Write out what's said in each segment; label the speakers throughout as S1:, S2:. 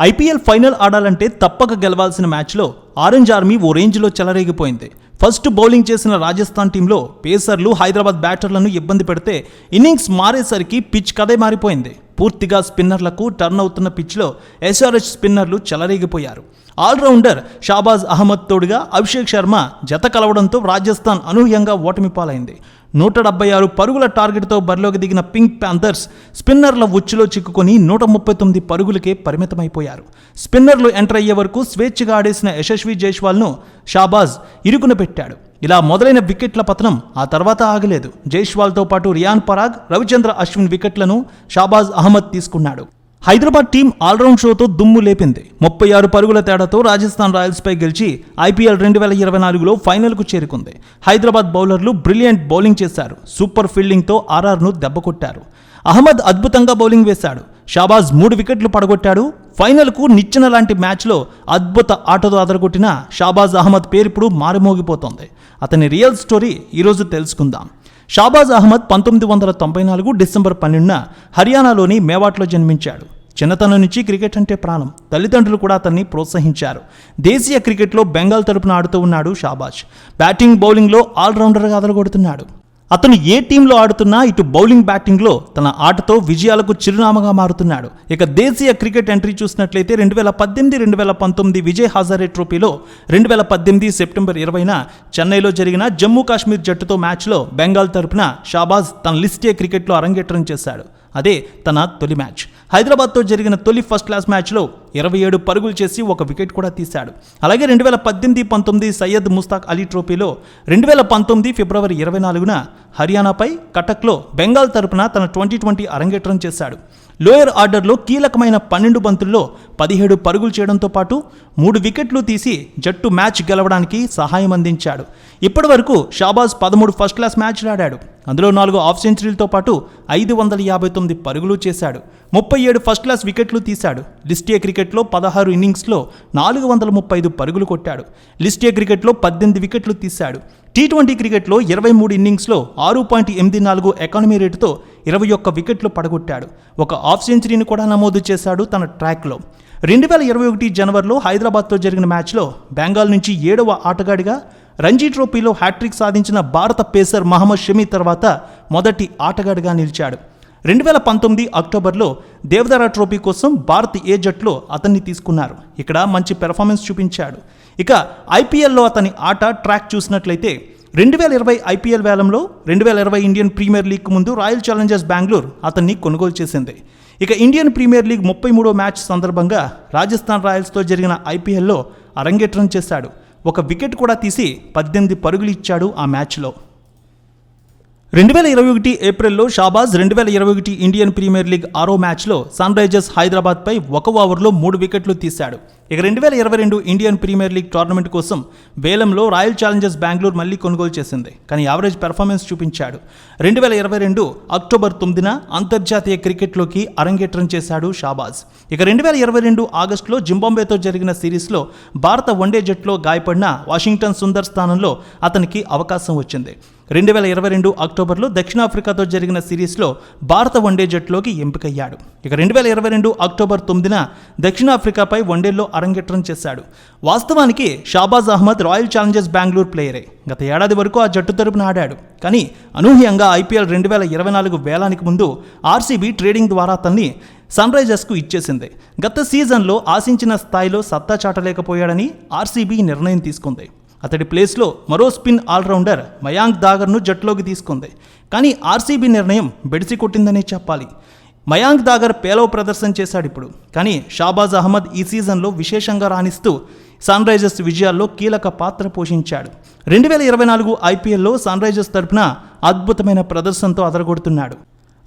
S1: IPL final ఆడాలంటే తప్పక గెలవాల్సిన మ్యాచ్లో ఆరెంజ్ ఆర్మీ ఓ రేంజ్లో చెలరేగిపోయింది. ఫస్ట్ బౌలింగ్ చేసిన రాజస్థాన్ టీంలో పేసర్లు హైదరాబాద్ బ్యాటర్లను ఇబ్బంది పెడితే ఇన్నింగ్స్ మారేసరికి పిచ్ కదే మారిపోయింది. పూర్తిగా స్పిన్నర్లకు టర్న్ అవుతున్న పిచ్లో ఎస్ఆర్హెచ్ స్పిన్నర్లు చెలరేగిపోయారు. ఆల్రౌండర్ షాబాజ్ అహ్మద్ తోడుగా అభిషేక్ శర్మ జత కలవడంతో రాజస్థాన్ అనూహ్యంగా ఓటమి పాలైంది నూట డెబ్బై ఆరు పరుగుల టార్గెట్తో బరిలోకి దిగిన పింక్ ప్యాంథర్స్ స్పిన్నర్ల ఉచ్చులో చిక్కుకొని నూట ముప్పై తొమ్మిది పరుగులకే పరిమితమైపోయారు. స్పిన్నర్లు ఎంటర్ అయ్యే వరకు స్వేచ్ఛగా ఆడేసిన యశస్వి జైష్వాల్ను షాబాజ్ ఇరుకున పెట్టాడు. ఇలా మొదలైన వికెట్ల పతనం ఆ తర్వాత ఆగలేదు. జైష్వాల్తో పాటు రియాన్ పరాగ్ రవిచంద్ర అశ్విన్ వికెట్లను షాబాజ్ అహ్మద్ తీసుకున్నాడు. హైదరాబాద్ టీం ఆల్రౌండ్ షోతో దుమ్ము లేపింది. ముప్పై ఆరు పరుగుల తేడాతో రాజస్థాన్ రాయల్స్పై గెలిచి ఐపీఎల్ రెండు వేల ఇరవై నాలుగులో ఫైనల్కు చేరుకుంది. హైదరాబాద్ బౌలర్లు బ్రిలియంట్ బౌలింగ్ చేశారు. సూపర్ ఫీల్డింగ్తో ఆర్ఆర్ను దెబ్బకొట్టారు అహ్మద్ అద్భుతంగా బౌలింగ్ వేశాడు. షాబాజ్ మూడు వికెట్లు పడగొట్టాడు. ఫైనల్కు నిచ్చెన లాంటి మ్యాచ్లో అద్భుత ఆటతో అదరగొట్టిన షాబాజ్ అహ్మద్ పేరు ఇప్పుడు మారుమోగిపోతోంది. అతని రియల్ స్టోరీ ఈరోజు తెలుసుకుందాం. షాబాజ్ అహ్మద్ పంతొమ్మిది వందల తొంభై నాలుగు డిసెంబర్ పన్నెండున హర్యానాలోని మేవాట్లో జన్మించాడు. చిన్నతనం నుంచి క్రికెట్ అంటే ప్రాణం. తల్లిదండ్రులు కూడా అతన్ని ప్రోత్సహించారు. దేశీయ క్రికెట్లో బెంగాల్ తరపున ఆడుతూ ఉన్నాడు షాబాజ్. బ్యాటింగ్ బౌలింగ్లో ఆల్రౌండర్గా అదరగొడుతున్నాడు. అతను ఏ టీంలో ఆడుతున్నా ఇటు బౌలింగ్ బ్యాటింగ్లో తన ఆటతో విజయాలకు చిరునామాగా మారుతున్నాడు. ఇక దేశీయ క్రికెట్ ఎంట్రీ చూసినట్లయితే రెండు వేల పద్దెనిమిది రెండు వేల పంతొమ్మిది విజయ్ హజారే ట్రోఫీలో రెండు వేల పద్దెనిమిది సెప్టెంబర్ ఇరవైన చెన్నైలో జరిగిన జమ్మూ కాశ్మీర్ జట్టుతో మ్యాచ్లో బెంగాల్ తరపున షాబాజ్ తన లిస్టే క్రికెట్లో అరంగేట్రం చేశాడు. అదే తన తొలి మ్యాచ్. హైదరాబాద్తో జరిగిన తొలి ఫస్ట్ క్లాస్ మ్యాచ్లో ఇరవై ఏడు పరుగులు చేసి ఒక వికెట్ కూడా తీశాడు. అలాగే రెండు వేల పద్దెనిమిది పంతొమ్మిది సయ్యద్ ముస్తాక్ అలీ ట్రోఫీలో రెండు వేల పంతొమ్మిది ఫిబ్రవరి ఇరవై నాలుగున హర్యానాపై కటక్లో బెంగాల్ తరపున తన ట్వంటీ ట్వంటీ అరంగేట్రం చేశాడు. లోయర్ ఆర్డర్లో కీలకమైన పన్నెండు బంతుల్లో పదిహేడు పరుగులు చేయడంతో పాటు మూడు వికెట్లు తీసి జట్టు మ్యాచ్ గెలవడానికి సహాయం అందించాడు. ఇప్పటి వరకు షాబాజ్ పదమూడు ఫస్ట్ క్లాస్ మ్యాచ్లు ఆడాడు. అందులో నాలుగు హాఫ్ సెంచరీలతో పాటు ఐదు వందల యాభై తొమ్మిది పరుగులు చేశాడు. ముప్పై ఏడు ఫస్ట్ క్లాస్ వికెట్లు తీశాడు. లిస్టియా క్రికెట్లో పదహారు ఇన్నింగ్స్లో నాలుగు వందల ముప్పై ఐదు పరుగులు కొట్టాడు. లిస్ట్ ఏ క్రికెట్లో పద్దెనిమిది వికెట్లు తీశాడు. టీ ట్వంటీ క్రికెట్లో ఇరవై మూడు ఇన్నింగ్స్లో ఆరు పాయింట్ ఎనిమిది నాలుగు ఎకానమీ రేటుతో ఇరవై ఒక్క వికెట్లు పడగొట్టాడు. ఒక హాఫ్ సెంచరీని కూడా నమోదు చేశాడు తన ట్రాక్లో. రెండు వేల ఇరవై ఒకటి జనవరిలో హైదరాబాద్తో జరిగిన మ్యాచ్లో బెంగాల్ నుంచి ఏడవ ఆటగాడిగా రంజీ ట్రోఫీలో హ్యాట్రిక్ సాధించిన భారత పేసర్ మహమ్మద్ షమీ తర్వాత మొదటి ఆటగాడిగా నిలిచాడు. రెండు వేల పంతొమ్మిది అక్టోబర్లో దేవదరా ట్రోఫీ కోసం భారత్ ఏ జట్లో అతన్ని తీసుకున్నారు. ఇక్కడ మంచి పెర్ఫార్మెన్స్ చూపించాడు. ఇక ఐపీఎల్లో అతని ఆట ట్రాక్ చూసినట్లయితే రెండు వేల ఇరవై ఐపీఎల్ వేలంలో రెండు వేల ఇరవై ఇండియన్ ప్రీమియర్ లీగ్ ముందు రాయల్ ఛాలెంజర్స్ బెంగళూరు అతన్ని కొనుగోలు చేసింది. ఇక ఇండియన్ ప్రీమియర్ లీగ్ ముప్పై మూడో మ్యాచ్ సందర్భంగా రాజస్థాన్ రాయల్స్తో జరిగిన ఐపీఎల్లో అరంగేట్రం చేశాడు. ఒక వికెట్ కూడా తీసి పద్దెనిమిది పరుగులు ఇచ్చాడు ఆ మ్యాచ్లో. రెండు వేల ఇరవై ఒకటి ఏప్రిల్లో షాబాజ్ రెండు వేల ఇరవై ఒకటి ఇండియన్ ప్రీమియర్ లీగ్ ఆరో మ్యాచ్లో సన్ రైజర్స్ హైదరాబాద్పై ఒక ఓవర్లో మూడు వికెట్లు తీశాడు. ఇక రెండు వేల ఇరవై రెండు ఇండియన్ ప్రీమియర్ లీగ్ టోర్నమెంట్ కోసం వేలంలో రాయల్ ఛాలెంజర్స్ బెంగళూరు మళ్ళీ కొనుగోలు చేసింది. కానీ యావరేజ్ పెర్ఫార్మెన్స్ చూపించాడు. రెండు వేల ఇరవై రెండు అక్టోబర్ తొమ్మిదిన అంతర్జాతీయ క్రికెట్లోకి అరంగేట్రం చేశాడు షాబాజ్. ఇక రెండు వేల ఇరవై రెండు ఆగస్టులో జింబాంబేతో జరిగిన సిరీస్లో భారత వన్డే జట్లో గాయపడిన వాషింగ్టన్ సుందర్ స్థానంలో అతనికి అవకాశం వచ్చింది. రెండు వేల ఇరవై రెండు అక్టోబర్లో దక్షిణాఫ్రికాతో జరిగిన సిరీస్లో భారత వన్డే జట్లోకి ఎంపికయ్యాడు. ఇక రెండు వేల ఇరవై రెండు అక్టోబర్ తొమ్మిదిన దక్షిణాఫ్రికాపై వన్డేలో అరంగేట్రం చేశాడు. వాస్తవానికి షాబాజ్ అహ్మద్ రాయల్ ఛాలెంజర్స్ బెంగళూరు ప్లేయరే. గత ఏడాది వరకు ఆ జట్టు తరపున ఆడాడు. కానీ అనూహ్యంగా ఐపీఎల్ రెండు వేల ఇరవై నాలుగు వేలానికి ముందు ఆర్సీబీ ట్రేడింగ్ ద్వారా అతన్ని సన్ రైజర్స్కు ఇచ్చేసింది. గత సీజన్లో ఆశించిన స్థాయిలో సత్తా చాటలేకపోయాడని ఆర్సీబీ నిర్ణయం తీసుకుంది. అతడి ప్లేస్లో మరో స్పిన్ ఆల్రౌండర్ మయాంక్ దాగర్ను జట్టులోకి తీసుకుంది. కానీ ఆర్సీబీ నిర్ణయం బెడిసి కొట్టిందనే చెప్పాలి. మయాంక్ దాగర్ పేలవ ప్రదర్శన చేశాడు ఇప్పుడు. కానీ షాబాజ్ అహ్మద్ ఈ సీజన్లో విశేషంగా రాణిస్తూ సన్ రైజర్స్ విజయాల్లో కీలక పాత్ర పోషించాడు. రెండు వేల ఇరవై నాలుగు ఐపీఎల్లో సన్ రైజర్స్ తరపున అద్భుతమైన ప్రదర్శనతో అదరగొడుతున్నాడు.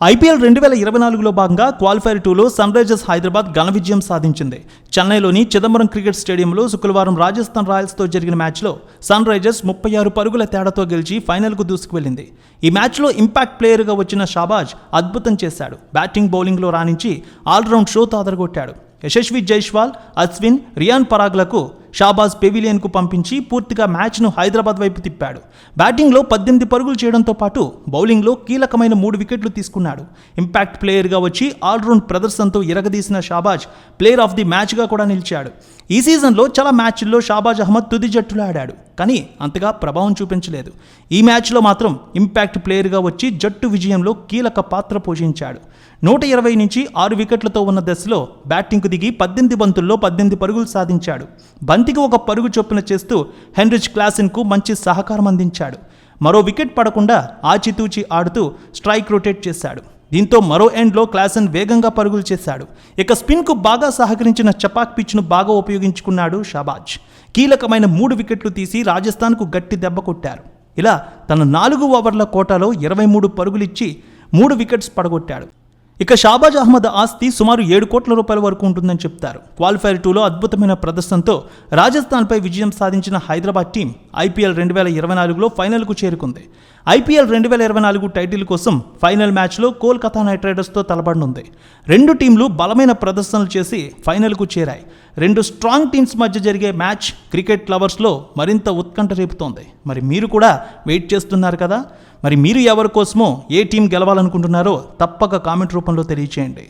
S1: ఐపీఎల్ రెండు వేల ఇరవై నాలుగులో భాగంగా క్వాలిఫైర్ టూలో సన్ రైజర్స్ హైదరాబాద్ ఘన విజయం సాధించింది. చెన్నైలోని చిదంబరం క్రికెట్ స్టేడియంలో శుక్రవారం రాజస్థాన్ రాయల్స్తో జరిగిన మ్యాచ్లో సన్ రైజర్స్ ముప్పై ఆరు పరుగుల తేడాతో గెలిచి ఫైనల్కు దూసుకువెళ్ళింది ఈ మ్యాచ్లో ఇంపాక్ట్ ప్లేయర్గా వచ్చిన షాబాజ్ అద్భుతం చేశాడు. బ్యాటింగ్ బౌలింగ్లో రాణించి ఆల్రౌండ్ షోతో తాదరగొట్టాడు. యశస్వి జైష్వాల్ అశ్విన్ రియాన్ పరాగ్లకు షాబాజ్ పెవిలియన్కు పంపించి పూర్తిగా మ్యాచ్ను హైదరాబాద్ వైపు తిప్పాడు. బ్యాటింగ్లో పద్దెనిమిది పరుగులు చేయడంతో పాటు బౌలింగ్లో కీలకమైన మూడు వికెట్లు తీసుకున్నాడు. ఇంపాక్ట్ ప్లేయర్గా వచ్చి ఆల్రౌండ్ ప్రదర్శనతో ఇరగదీసిన షాబాజ్ ప్లేయర్ ఆఫ్ ది మ్యాచ్గా కూడా నిలిచాడు. ఈ సీజన్లో చాలా మ్యాచ్ల్లో షాబాజ్ అహ్మద్ తుది జట్టులో ఆడాడు కానీ అంతగా ప్రభావం చూపించలేదు. ఈ మ్యాచ్లో మాత్రం ఇంపాక్ట్ ప్లేయర్గా వచ్చి జట్టు విజయంలో కీలక పాత్ర పోషించాడు. నూట ఇరవై నుంచి ఆరు వికెట్లతో ఉన్న దశలో బ్యాటింగ్కు దిగి పద్దెనిమిది బంతుల్లో పద్దెనిమిది పరుగులు సాధించాడు. బంతికి ఒక పరుగు చొప్పున చేస్తూ హెన్రిచ్ క్లాసిన్కు మంచి సహకారం అందించాడు. మరో వికెట్ పడకుండా ఆచితూచి ఆడుతూ స్ట్రైక్ రొటేట్ చేశాడు. దీంతో మరో ఎండ్లో క్లాసన్ వేగంగా పరుగులు చేశాడు. ఇక స్పిన్కు బాగా సహకరించిన చపాక్ పిచ్ను బాగా ఉపయోగించుకున్నాడు షాబాజ్. కీలకమైన మూడు వికెట్లు తీసి రాజస్థాన్కు గట్టి దెబ్బ కొట్టారు. ఇలా తన నాలుగు ఓవర్ల కోటాలో ఇరవై మూడు పరుగులిచ్చి మూడు వికెట్స్ పడగొట్టాడు. ఇక షాబాజ్ అహ్మద్ ఆస్తి సుమారు ఏడు కోట్ల రూపాయల వరకు ఉంటుందని చెప్తారు. క్వాలిఫైర్ టూలో అద్భుతమైన ప్రదర్శనతో రాజస్థాన్పై విజయం సాధించిన హైదరాబాద్ టీం ఐపీఎల్ రెండు వేల ఇరవై నాలుగులో ఫైనల్కు చేరుకుంది. ఐపీఎల్ రెండు వేల ఇరవై నాలుగు టైటిల్ కోసం ఫైనల్ మ్యాచ్లో కోల్కతా నైట్ రైడర్స్తో తలబడనుంది రెండు టీంలు బలమైన ప్రదర్శనలు చేసి ఫైనల్కు చేరాయి. రెండు స్ట్రాంగ్ టీమ్స్ మధ్య జరిగే మ్యాచ్ క్రికెట్ లవర్స్లో మరింత ఉత్కంఠ రేపుతోంది. మరి మీరు కూడా వెయిట్ చేస్తున్నారు కదా? మరి మీరు ఎవరి కోసమో ఏ టీం గెలవాలనుకుంటున్నారో తప్పక కామెంట్ రూపంలో తెలియచేయండి.